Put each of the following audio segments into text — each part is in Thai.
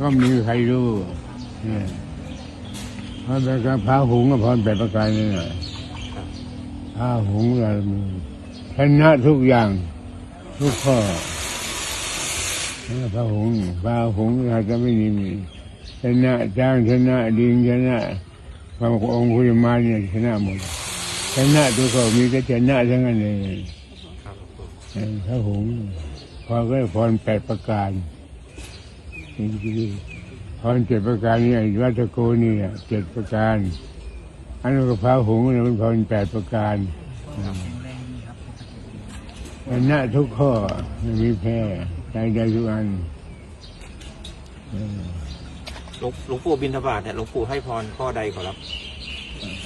ก็มีใครรู้เนี่ยพรเป็นการพาหุงกับพรแปดประการนี่แหละพาหุงเรามีชนะทุกอย่าง ทุกข้อพระหุงพระหุงเราจะไม่มีมีชนะจ้างชนะดิงชนะพระองค์คุยมาเนี่ยชนะหมดชนะทุกข้อมีแต่ชนะทั้งนั้นเลยครับหงปู่เออพระหุงพอก็พรแปดประการ พรเจ็ดประการนี่วัตโกนี่เนี่ยเจ็ดประการ อันนั้นก็พระหุงเนี่ยมันพรแปดประการชนะทุกข้อไม่มีแพ้ใจได้ทุกอันเออหลวงหลวงปู่บินทบาทเนี่ยหลวงปู่ให้พรข้อใดขอรับ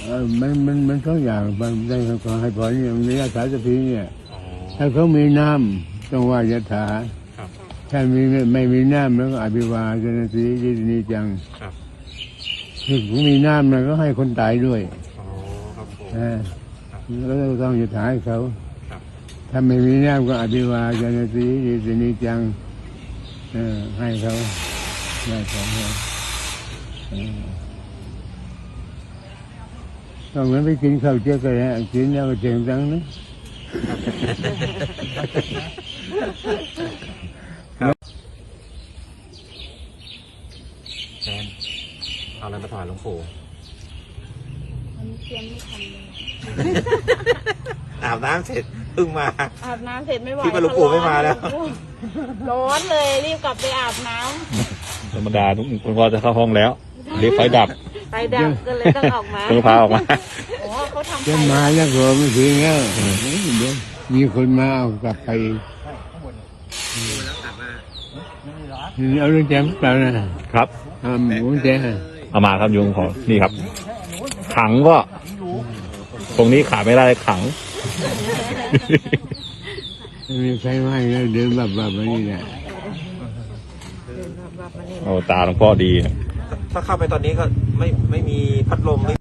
เออมันมันมันทุกอย่างมันได้ขอให้พรเนี่ยมันยะถาสพีเนี่ยอ๋อถ้าเขามีน้ำต้องว่ายะถาครับ ถ้ามีไม่ไม่มีน้ำแล้วก็อภิวาจนสียินดีจังครับถึงมีน้ำแล้วก็ให้คนตายด้วยอ๋อครับผมนะแล้วก็ต้องจะถ่ายเขาครับถ้าไม่มีน้ำก็อภิวาจนสียินดีจังเออให้เขาได้ของเขาเออก็เหมือนไปกินข้าวเจ๊ก็แล้วกินแล้วก็เสียงดังนะ แทน เอาอะไรมาถวายหลวงปู่อันนี้เตรียมไม่ทันเลยอาบน้ำเสร็จเพิ่งมา อาบน้ำเสร็จไม่ไหวคิดว่าหลวงปู่ไม่มาแล้ว ร้อนเลยรีบกลับไปอาบน้ธรรมดาทุกคนก็จะเข้าห้องแล้วเรียกไฟดับำไปดับก็เลยต้องออกมาต้องพาออกมา โอ้เขาทำไฟจะมาแล้วก็ไม่ถึงแล้วเดี๋ยวมีคนมาเอากลับไปอีกเอาเรื่องแจมเปล่านะครับ อ่าหมูแจม เอามาครับโยมขอนี่ครับ ขังก็ตรงนี้ขาดไม่ได้ขังไม่มีใครไม่แล้วเดินแบบแบบนี้แหละโอ้ตาหลวงพ่อดี ถ้าเข้าไปตอนนี้ก็ไม่ไม่มีพัดลมไม่